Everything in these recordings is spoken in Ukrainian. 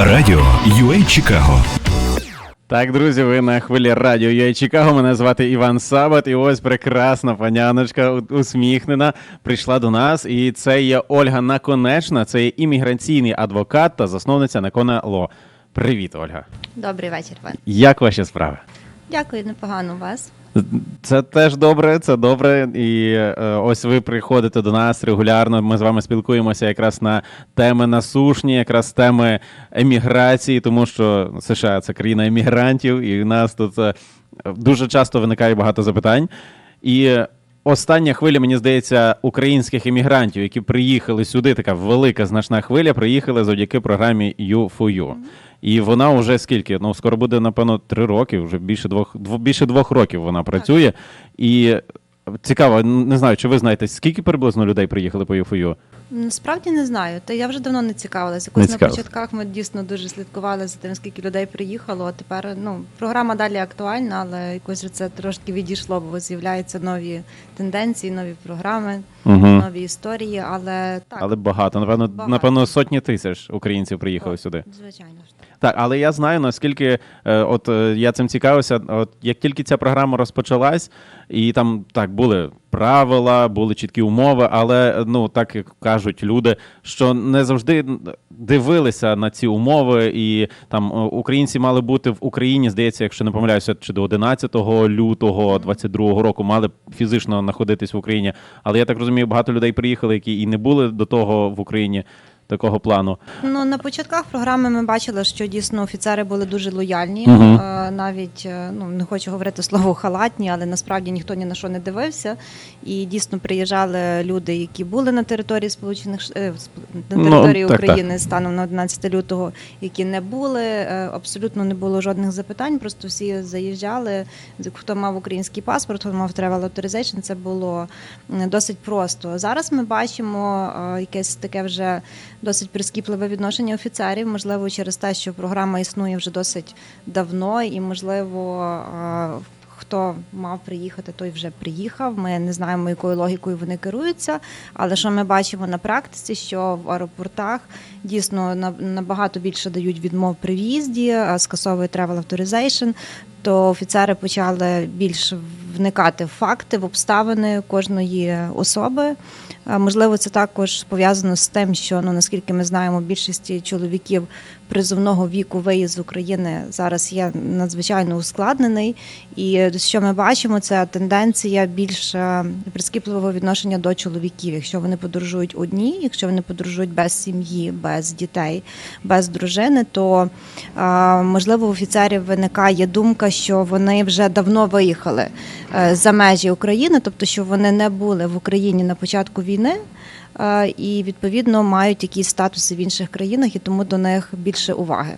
Радіо UA Чикаго. Так, друзі, ви на хвилі радіо «Я Чикаго. Мене звати Іван Сабат, і ось прекрасна паняночка усміхнена прийшла до нас. І це є Ольга Наконечна, це є імміграційний адвокат та засновниця Накона Ло. Привіт, Ольга. Добрий вечір, Ван. Як ваші справи? Дякую, непогано у вас. Це теж добре, це добре. І е, ось ви приходите до нас регулярно. Ми з вами спілкуємося якраз на теми насушні, якраз теми еміграції, тому що США це країна емігрантів, і в нас тут е, дуже часто виникає багато запитань. І остання хвиля, мені здається, українських емігрантів, які приїхали сюди, така велика значна хвиля, приїхали завдяки програмі U4U. І вона вже скільки? Ну, скоро буде, напевно, три роки, вже більше двох, дво- більше двох років вона працює. І цікаво, не знаю, чи ви знаєте, скільки приблизно людей приїхали по UFU? Насправді не знаю. Та я вже давно не цікавилася. Не Якось на цікавилась. початках ми дійсно дуже слідкували за тим, скільки людей приїхало. А тепер ну програма далі актуальна, але якось вже це трошки відійшло, бо з'являються нові тенденції, нові програми, Угу. нові історії. Але так, Але багато, напевно, Багато. напевно, сотні тисяч українців приїхали так, сюди. Звичайно ж. Так, але я знаю, наскільки е, от е, я цим цікавився. От як тільки ця програма розпочалась, і там так були правила, були чіткі умови, але ну так як кажуть люди, що не завжди дивилися на ці умови, і там е, українці мали бути в Україні, здається, якщо не помиляюся, чи до 11 лютого 22 року мали фізично знаходитись в Україні. Але я так розумію, багато людей приїхали, які і не були до того в Україні такого плану. Ну на початках програми ми бачили, що дійсно офіцери були дуже лояльні. Е, Навіть е, ну не хочу говорити слово халатні, але насправді ніхто ні на що не дивився. І дійсно приїжджали люди, які були на території Сполучених е, на Ну, території так, так. України станом на 11 лютого, які не були. Абсолютно не було жодних запитань. Просто всі заїжджали. Хто мав український паспорт, хто мав travel authorization, це було досить просто. Зараз ми бачимо якесь таке вже досить прискіпливе відношення офіцерів, можливо, через те, що програма існує вже досить давно, і можливо. е, Хто мав приїхати, той вже приїхав. Ми не знаємо, якою логікою вони керуються. Але що ми бачимо на практиці, що в аеропортах дійсно на- набагато більше дають відмов при в'їзді, а скасовують travel authorization, то офіцери почали більш вникати в факти, в обставини кожної особи. Можливо, це також пов'язано з тим, що ну наскільки ми знаємо, більшості чоловіків призовного віку виїзд з України зараз є надзвичайно ускладнений. І що ми бачимо, це тенденція більш е, прискіпливого відношення до чоловіків. Якщо вони подорожують одні, якщо вони подорожують без сім'ї, без дітей, без дружини, то е, можливо в офіцерів виникає думка, що вони вже давно виїхали е, за межі України, тобто що вони не були в Україні на початку війни. І відповідно мають якісь статуси в інших країнах, і тому до них більше уваги.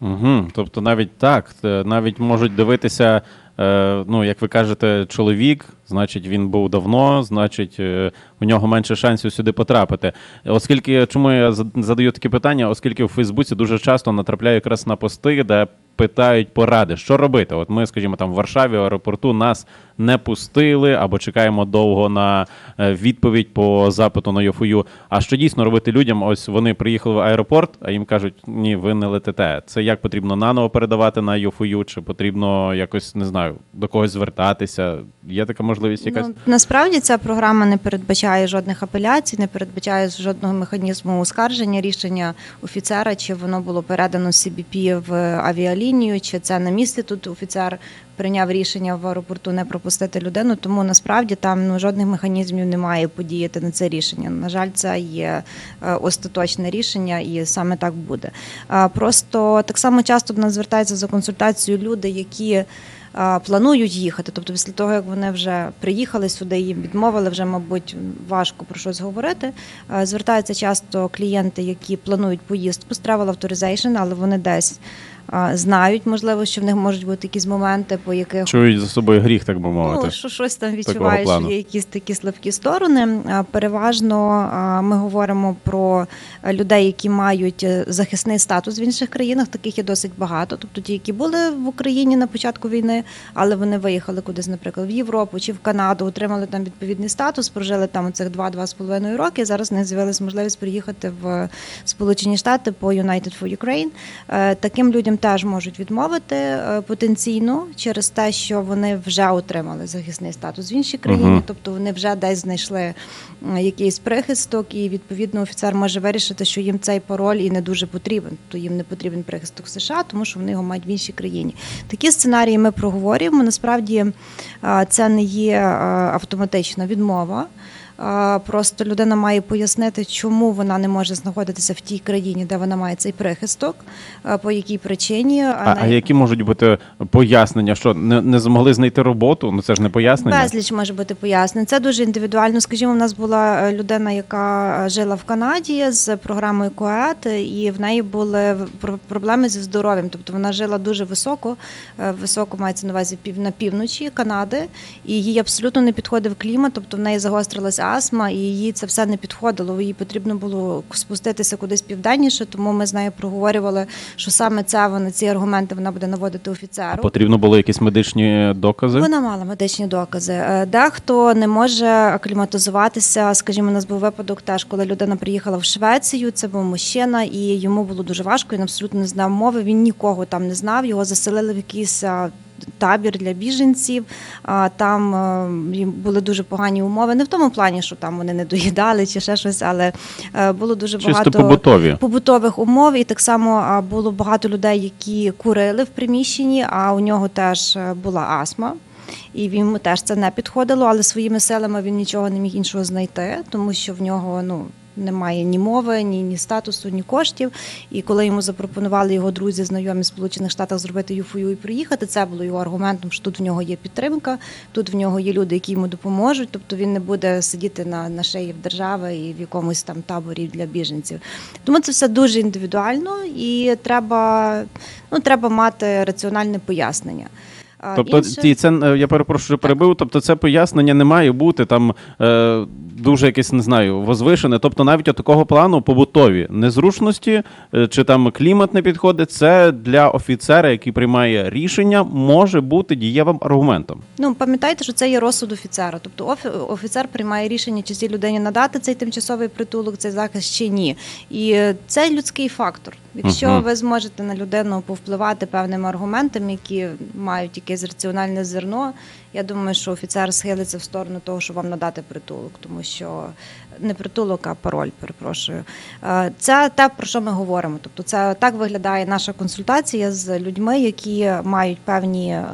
Угу. Тобто навіть так, е, навіть можуть дивитися, е, ну, як ви кажете, чоловік, значить, він був давно, значить, е, у нього менше шансів сюди потрапити. Оскільки, чому я зад- задаю такі питання? Оскільки в Фейсбуці дуже часто натрапляю якраз на пости, де питають поради, що робити. От ми, скажімо, там в Варшаві, в аеропорту нас не пустили або чекаємо довго на е, відповідь по запиту на ЙОФУ. А що дійсно робити людям? Ось вони приїхали в аеропорт, а їм кажуть, ні, ви не летите. Це як потрібно наново передавати на ЙОФУ, чи потрібно якось не знаю до когось звертатися? Є така можливість якась? Ну, насправді ця програма не передбачає жодних апеляцій, не передбачає жодного механізму оскарження рішення офіцера, чи воно було передано CBP в авіалінію, чи це на місці тут офіцер прийняв рішення в аеропорту не пропустити людину. Тому насправді там ну, жодних механізмів немає подіяти на це рішення. На жаль, це є е, остаточне рішення, і саме так буде. Е, Просто так само часто до нас звертаються за консультацією люди, які планують їхати. Тобто, після того, як вони вже приїхали сюди, їм відмовили, вже, мабуть, важко про щось говорити. Звертаються часто клієнти, які планують поїздку з travel authorization, але вони десь знають, можливо, що в них можуть бути якісь моменти, по яких Чують за собою гріх, так би мовити. Ну, що щось там відчуваєш, що є якісь такі слабкі сторони. Переважно ми говоримо про людей, які мають е, захисний статус в інших країнах. Таких є досить багато. Тобто ті, які були в Україні на початку війни, але вони виїхали кудись, наприклад, в Європу чи в Канаду, отримали там відповідний статус, прожили там цих 2-2,5 роки. Зараз в них з'явилася можливість приїхати в Сполучені Штати по United for Ukraine. Е, Таким людям теж можуть відмовити е, потенційно через те, що вони вже отримали захисний статус в іншій країні, Мгм. тобто вони вже десь знайшли якийсь прихисток, і відповідно офіцер може вирішити, що їм цей пароль і не дуже потрібен. То їм не потрібен прихисток в США, тому що вони його мають в іншій країні. Такі сценарії ми проговорюємо. Насправді е, це не є е, автоматична відмова. Просто людина має пояснити, чому вона не може знаходитися в тій країні, де вона має цей прихисток, по якій причині. А, на- а які можуть бути пояснення, що не, не змогли знайти роботу? Ну це ж не пояснення. Безліч може бути пояснень. Це дуже індивідуально. Скажімо, у нас була е, людина, яка е, жила в Канаді з програмою КОЕТ, і в неї були про- проблеми зі здоров'ям. Тобто вона жила дуже високо, е, високо мається на увазі пів на півночі Канади, і їй абсолютно не підходив клімат. Тобто в неї загострилася астма, і їй це все не підходило. Їй потрібно було спуститися кудись південніше. Тому ми з нею проговорювали, що саме це вона ці аргументи вона буде наводити офіцеру. Потрібно було якісь медичні докази. Вона мала медичні докази. Е, Дехто не може акліматизуватися. Скажімо, у нас був випадок теж, коли людина приїхала в Швецію. Це був мужчина, і йому було дуже важко. Він абсолютно не знав мови. Він нікого там не знав. Його заселили в якийсь. Табір для біженців, там е, їм були дуже погані умови. Не в тому плані, що там вони не доїдали чи ще щось, але е, було дуже Чисто багато побутові. побутових умов, і так само було багато людей, які курили в приміщенні, а у нього теж е, була астма. І йому теж це не підходило, але своїми силами він нічого не міг іншого знайти, тому що в нього ну немає ні мови, ні, ні статусу, ні коштів. І коли йому запропонували його друзі, знайомі в Сполучених Штатах зробити юфою і приїхати, це було його аргументом, що тут в нього є підтримка, тут в нього є люди, які йому допоможуть. Тобто він не буде сидіти на, на шиї в держави і в якомусь там таборі для біженців. Тому це все дуже індивідуально і треба, ну, треба мати раціональне пояснення. Тобто, інше- ці це е, я перепрошую, що перебив. Тобто, це пояснення не має бути там е, дуже якесь, не знаю, возвишене. Тобто, навіть от такого плану побутові незручності е, чи там клімат не підходить. Це для офіцера, який приймає рішення, може бути дієвим аргументом. Ну, пам'ятайте, що це є розсуд офіцера. Тобто офі- офіцер приймає рішення, чи цій людині надати цей тимчасовий притулок, цей захист чи ні. І е, це людський фактор. Якщо Мгм. ви зможете на людину повпливати певними аргументами, які мають якесь раціональне зерно, я думаю, що офіцер схилиться в сторону того, щоб вам надати притулок, тому що не притулок, а пароль, перепрошую. Е, Це те, про що ми говоримо. Тобто, це так виглядає наша консультація з людьми, які мають певні е,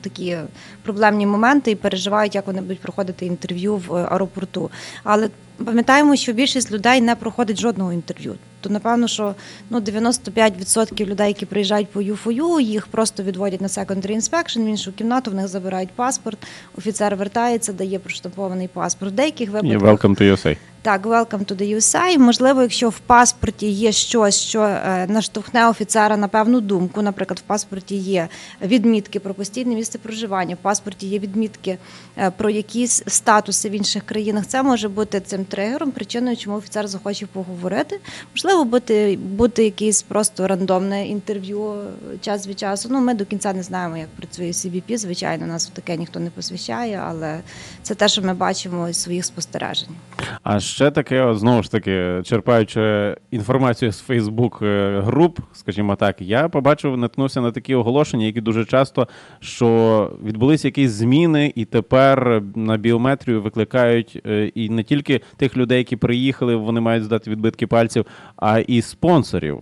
такі проблемні моменти і переживають, як вони будуть проходити інтерв'ю в аеропорту. Але пам'ятаємо, що більшість людей не проходить жодного інтерв'ю. То напевно, що ну 95% людей, які приїжджають по ЮФОЮ, їх просто відводять на secondary inspection, в іншу кімнату, в них забирають паспорт. Офіцер вертається, дає проштампований паспорт. В деяких випадках welcome to USA. Так, welcome to the USA. Можливо, якщо в паспорті є щось, що е, наштовхне офіцера на певну думку. Наприклад, в паспорті є відмітки про постійне місце проживання, в паспорті є відмітки е, про якісь статуси в інших країнах. Це може бути цим тригером, причиною, чому офіцер захоче поговорити. Можливо, бути, бути якийсь просто рандомне інтерв'ю е, час від часу. Ну, ми до кінця не знаємо, як працює CBP. Звичайно, нас таке ніхто не посвящає, але це те, що ми бачимо із своїх спостережень. А ще таке, знову ж таки, черпаючи інформацію з Фейсбук груп, скажімо так, я побачив, наткнувся на такі оголошення, які дуже часто що відбулися якісь зміни, і тепер на біометрію викликають е, і не тільки тих людей, які приїхали, вони мають здати відбитки пальців, а і спонсорів.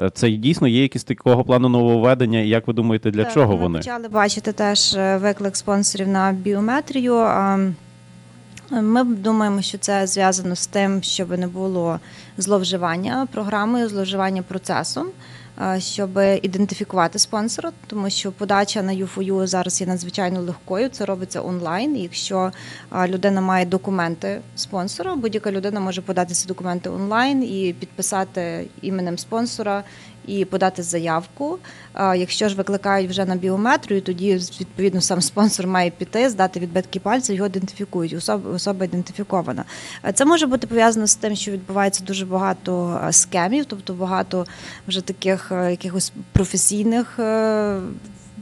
Е, Це дійсно є якісь такого плану нововведення, і як ви думаєте, для Так, чого ми вони? почали бачити теж е, виклик спонсорів на біометрію. Ми думаємо, що це зв'язано з тим, щоб не було зловживання програмою, зловживання процесом, щоб ідентифікувати спонсора, тому що подача на UFOU зараз є надзвичайно легкою. Це робиться онлайн. Якщо людина має документи спонсора, будь-яка людина може подати ці документи онлайн і підписати іменем спонсора. І подати заявку. Якщо ж викликають вже на біометрію, тоді відповідно сам спонсор має піти, здати відбитки пальців, його ідентифікують. Особа, особа ідентифікована. Е, Це може бути пов'язано з тим, що відбувається дуже багато е, скемів, тобто багато вже таких е, якихось професійних.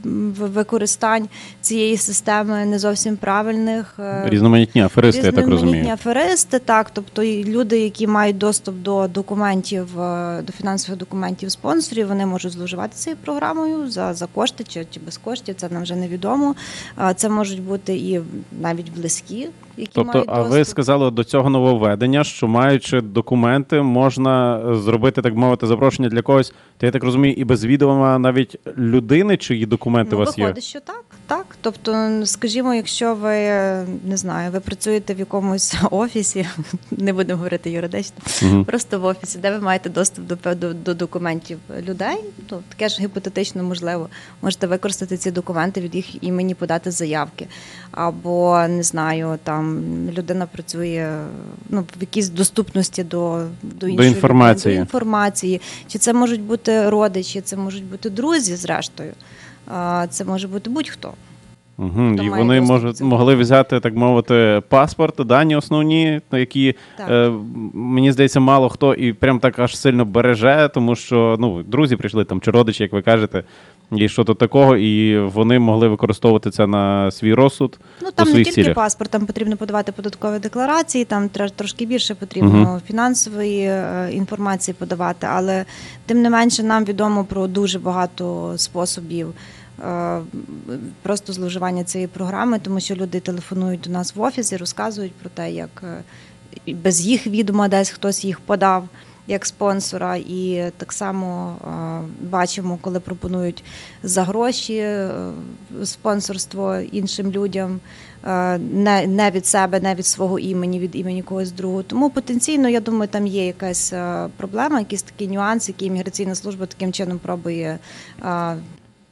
Е, Використань цієї системи не зовсім правильних е, Різноманітні аферисти, я так Різноманітні аферисти, так, тобто люди, які мають доступ до документів, е, до фінансових документів спонсорів, вони можуть зловживати цією програмою за, за кошти чи, чи без коштів, це нам вже невідомо. А Це можуть бути і навіть близькі, які Тобто, мають а ви сказали до цього нововведення, що маючи документи, можна е, зробити, так мовити, запрошення для когось, то я так розумію, і без відома навіть людини, чиї документи у вас вас є. виходить, що так, так. Тобто, скажімо, якщо ви не знаю, ви працюєте в якомусь офісі, не будемо говорити юридично, Мгм. просто в офісі, де ви маєте доступ до, до, до документів людей, то таке ж гіпотетично можливо. Можете використати ці документи від їх імені подати заявки. Або не знаю, там людина працює ну, в якійсь доступності до, до, іншої інформації. людини, до інформації. Чи це можуть бути родичі, це можуть бути друзі, зрештою. Це може бути будь-хто. Угу. І вони можуть, могли взяти, так мовити, паспорт, дані основні, які е, мені здається, мало хто і прям так аж сильно береже, тому що ну, друзі прийшли там чи родичі, як ви кажете, і що то такого, і вони могли використовувати це на свій розсуд. Ну там не тільки цілях. паспорт, там потрібно подавати податкові декларації, там тр- трошки більше потрібно Мгм. фінансової е, інформації подавати. Але тим не менше нам відомо про дуже багато способів. Е, Просто зловживання цієї програми, тому що люди телефонують до нас в офіс і розказують про те, як е, без їх відома десь хтось їх подав як спонсора, і так само е, бачимо, коли пропонують за гроші спонсорство іншим людям, не, не від себе, не від свого імені, від імені когось другого. Тому потенційно, я думаю, там є якась проблема, якийсь такий нюанс, який імміграційна служба таким чином пробує.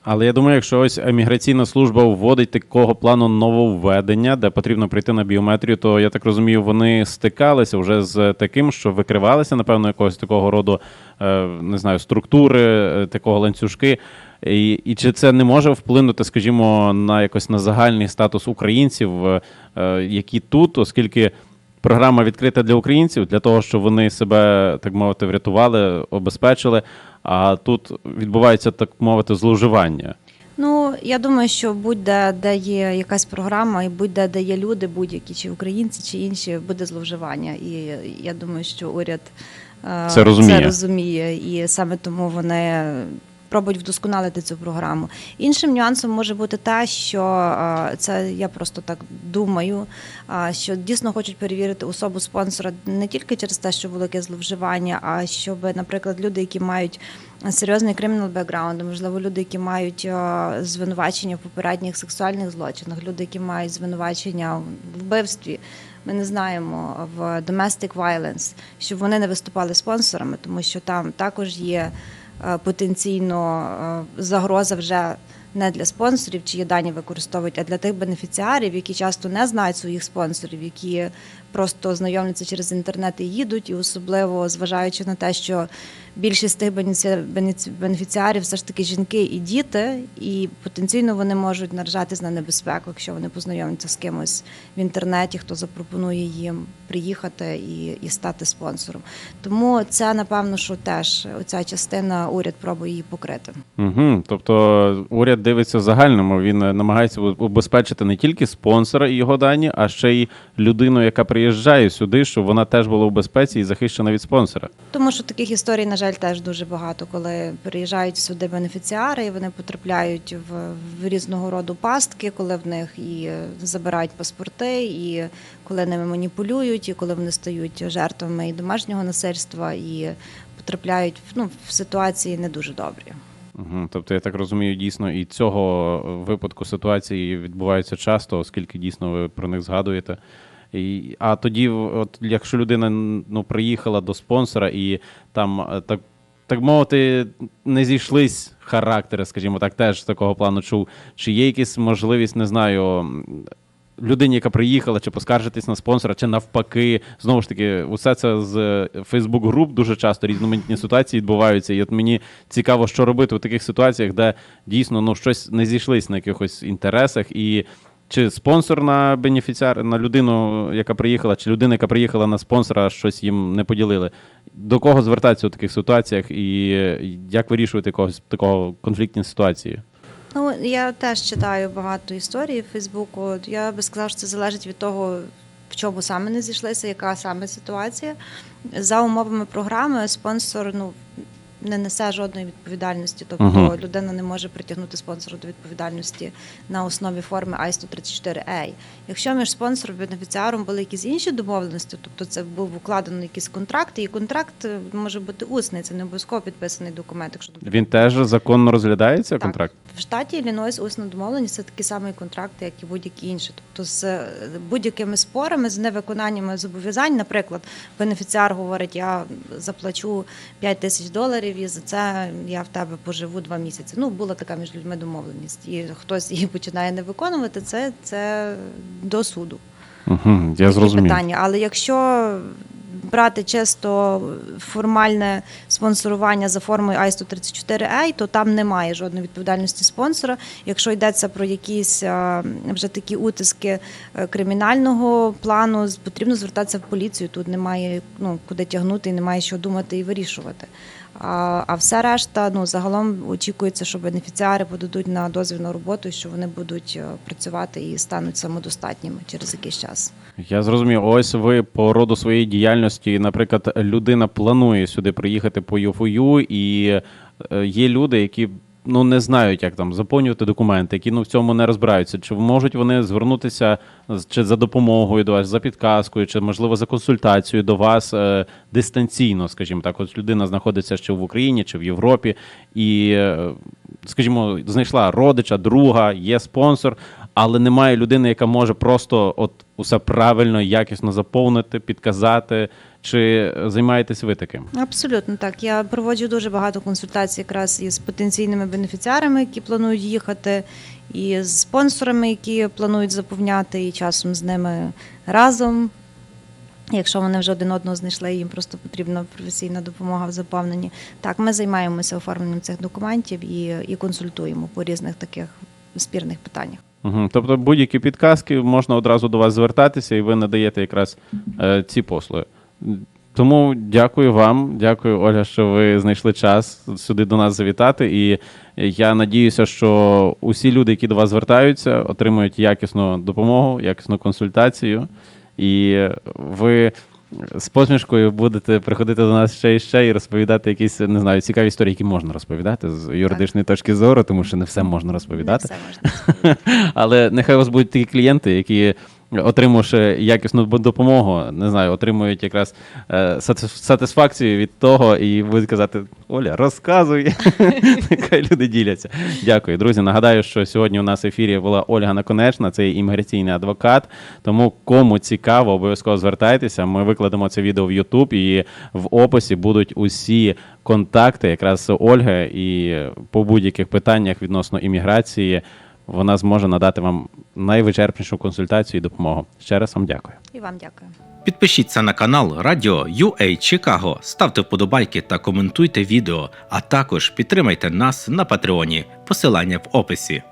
Але я думаю, якщо ось міграційна служба вводить такого плану нововведення, де потрібно прийти на біометрію, то я так розумію, вони стикалися вже з таким, що викривалися, напевно, якогось такого роду, е, не знаю, структури, е, такого ланцюжки. І, і чи це не може вплинути, скажімо, на якось на загальний статус українців, е, які тут, оскільки програма відкрита для українців, для того, щоб вони себе, так мовити, врятували, обезпечили. А тут відбувається, так мовити, зловживання. Ну, я думаю, що будь-де, де є якась програма, і будь-де, де є люди, будь-які, чи українці, чи інші, буде зловживання. І я думаю, що уряд е, Це розуміє. це розуміє. І саме тому вони пробують вдосконалити цю програму. Іншим нюансом може бути те, що е, це я просто так думаю, е, що дійсно хочуть перевірити особу спонсора не тільки через те, що велике зловживання, а щоб, наприклад, люди, які мають серйозний кримінал бекграунд, можливо, люди, які мають е, звинувачення в попередніх сексуальних злочинах, люди, які мають звинувачення в вбивстві. Ми не знаємо в domestic violence, щоб вони не виступали спонсорами, тому що там також є потенційно е, загроза вже не для спонсорів, чиї дані використовують, а для тих бенефіціарів, які часто не знають своїх спонсорів, які просто знайомляться через інтернет і їдуть, і особливо зважаючи на те, що більшість тих бенефіці- бенефіці- бенефіціарів все ж таки жінки і діти, і потенційно вони можуть наражатись на небезпеку, якщо вони познайомляться з кимось в інтернеті, хто запропонує їм приїхати і, і стати спонсором. Тому це напевно, що теж оця частина уряд пробує її покрити. Угу. Тобто уряд дивиться в загальному, він е, намагається убезпечити не тільки спонсора і його дані, а ще й людину, яка приїжджає сюди, щоб вона теж була в безпеці і захищена від спонсора. Тому що таких історій, на жаль, теж дуже багато, коли приїжджають сюди бенефіціари, і вони потрапляють в, в різного роду пастки, коли в них і забирають паспорти, і коли ними маніпулюють, і коли вони стають жертвами і домашнього насильства, і потрапляють в, ну, в ситуації не дуже добрі. Угу. Тобто, я так розумію, дійсно і цього випадку ситуації відбуваються часто, оскільки дійсно ви про них згадуєте. А тоді, от якщо людина ну, приїхала до спонсора і там е, так. Так мовити, не зійшлись характери, скажімо так, теж такого плану чув. Чи є якась можливість, не знаю, людині, яка приїхала, чи поскаржитись на спонсора, чи навпаки. Знову ж таки, усе це з Фейсбук груп дуже часто різноманітні ситуації відбуваються. І от мені цікаво, що робити у таких ситуаціях, де дійсно ну щось не зійшлись на якихось інтересах і. Чи спонсор на бенефіціар, на людину, яка приїхала, чи людина, яка приїхала на спонсора, щось їм не поділили. До кого звертатися у таких ситуаціях і як вирішувати якогось такого конфліктні ситуації? Ну, я теж читаю багато історій в Фейсбуку. Я би сказала, що це залежить від того, в чому саме не зійшлися, яка саме ситуація. За умовами програми спонсор ну, не несе жодної відповідальності. Тобто Мгм. людина не може притягнути спонсора до відповідальності на основі форми I-134A. Якщо між спонсором і бенефіціаром були якісь інші домовленості, тобто це був укладений якийсь контракт, і контракт е, може бути усний, це не обов'язково підписаний документ. Якщо Він теж законно розглядається Так. контракт? В штаті Іллінойс усна домовленість це такий самий контракт, як і будь-які інші. Тобто з е, будь-якими спорами, з невиконанням зобов'язань, наприклад, бенефіціар говорить, я заплачу 5 тисяч доларів і за це я в тебе поживу два місяці. Ну, була така між людьми домовленість. І хтось її починає не виконувати, це, це до суду. Угу, я зрозумів. питання. Але якщо брати чисто формальне спонсорування за формою I-134A, то там немає жодної відповідальності спонсора. Якщо йдеться про якісь вже такі утиски е, кримінального плану, потрібно звертатися в поліцію. Тут немає ну, куди тягнути і немає що думати і вирішувати. А, а все решта, ну загалом очікується, що бенефіціари подадуть на дозвіл на роботу, що вони будуть е, працювати і стануть самодостатніми через якийсь час. Я зрозумів. Ось ви по роду своєї діяльності, наприклад, людина планує сюди приїхати по ЮФУЮ, і е, є люди, які ну не знають, як там заповнювати документи, які ну в цьому не розбираються. Чи можуть вони звернутися чи за допомогою до вас, за підказкою, чи можливо за консультацією до вас е, дистанційно, скажімо так, от людина знаходиться ще в Україні чи в Європі, і, е, скажімо, знайшла родича, друга, є спонсор, але немає людини, яка може просто от усе правильно, якісно заповнити, підказати. Чи займаєтесь ви таким? Абсолютно так. Я проводжу дуже багато консультацій якраз із потенційними бенефіціарами, які планують їхати, і з спонсорами, які планують заповняти, і часом з ними разом. Якщо вони вже один одного знайшли, їм просто потрібна професійна допомога в заповненні. Так, ми займаємося оформленням цих документів і, і консультуємо по різних таких спірних питаннях. Угу. Тобто будь-які підказки можна одразу до вас звертатися, і ви надаєте якраз е, ці послуги. Тому дякую вам, дякую, Оля, що ви знайшли час сюди до нас завітати. І я надіюся, що усі люди, які до вас звертаються, отримують якісну допомогу, якісну консультацію. І ви з посмішкою будете приходити до нас ще і ще і розповідати якісь, не знаю, цікаві історії, які можна розповідати з юридичної точки зору, тому що не все можна розповідати. Не все можна розповідати. Але нехай у вас будуть такі клієнти, які, отримавши якісну допомогу, не знаю, отримують якраз е, сатисфакцію від того, і будуть казати: Оля, розказуй. Нехай люди діляться. Дякую, друзі. Нагадаю, що сьогодні у нас в ефірі була Ольга Наконечна, це імміграційний адвокат. Тому кому цікаво, обов'язково звертайтеся. Ми викладемо це відео в YouTube і в описі будуть усі контакти якраз Ольги і по будь-яких питаннях відносно імміграції. Вона зможе надати вам найвичерпнішу консультацію і допомогу. Ще раз вам дякую. І вам дякую. Підпишіться на канал Радіо UA Чикаго, ставте вподобайки та коментуйте відео, а також підтримайте нас на Патреоні. Посилання в описі.